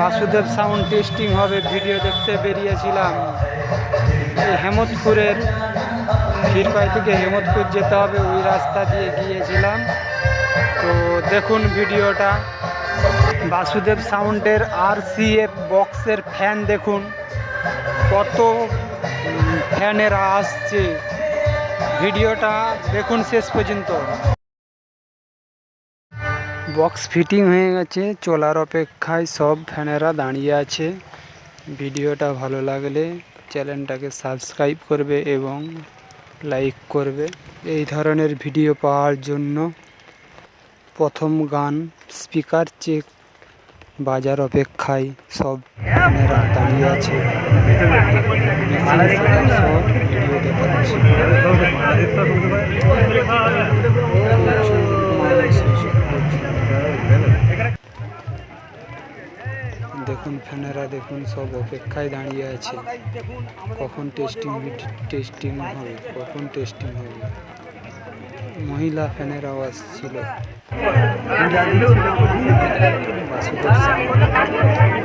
Basudeb sound testing হবে video দেখতে বেরিয়েছিলাম। এই হেমতপুরের ক্ষীরপাই থেকে হেমতপুর যেতে হবে, ওই রাস্তা দিয়ে গিয়েছিলাম। তো দেখুন ভিডিওটা। বাসুদেব সাউন্ডের আর বক্সের ফ্যান দেখুন। কত ফ্যানের আসছে। ভিডিওটা দেখুন শেষ পর্যন্ত। বক্স ফিটিং হয়ে গেছে, চলার অপেক্ষায় সব ফ্যানেরা দাঁড়িয়ে আছে। ভিডিওটা ভালো লাগলে চ্যানেলটাকে সাবস্ক্রাইব করবে এবং লাইক করবে। এই ধরনের ভিডিও পাওয়ার জন্য প্রথম গান স্পিকার চেক বাজার অপেক্ষায় সব ফ্যানেরা দাঁড়িয়ে আছে। ভিডিও দেখুন, ফ্যানেরা দেখুন, সব অপেক্ষায় দাঁড়িয়ে আছে। কখন টেস্টিং টেস্টিং হবে, কখন টেস্টিং হবে? মহিলা ফ্যানেরাও আসছিল। বাসুদেব।